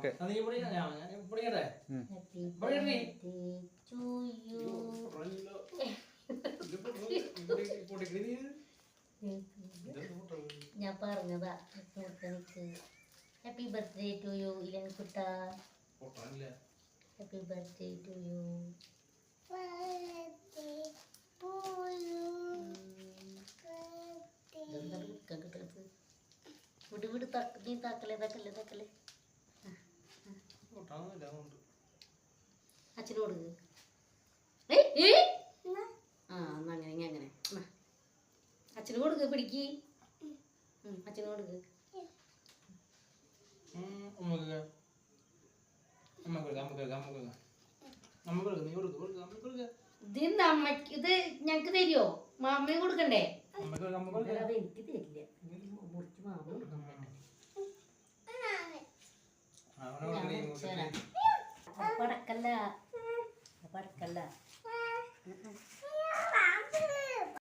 Okay. ഞാൻ ഞാൻ പൊടിക്കട്ടെ ഹാപ്പി ബർത്ത്ഡേ ടു യു പൊടിക്കണി നീ ഞാൻ പറഞ്ഞതാ സുഹൃത്തുക്കൾക്ക്. ഹാപ്പി ബർത്ത്ഡേ ടു യു ഇലൻ കുട്ട ഹാപ്പി ബർത്ത്ഡേ ടു യു വിട് വിട് തക്ക് നീ താക്കല്ലേ പൊട്ടാനൊന്നുമില്ല അതുകൊണ്ട് അച്ഛനോട്. ആ എന്നാ അങ്ങനെ ഇങ്ങ് അങ്ങനെ. അച്ഛന് കൊടുക്ക് പിടിക്ക്. അച്ഛന് കൊടുക്ക്. ഇത് ഞങ്ങക്ക് തരുമോ മാമ്മയും കൊടുക്കണ്ടേ? അത് എനിക്ക് തരില്ല. പടക്കല്ല പടക്കല്ല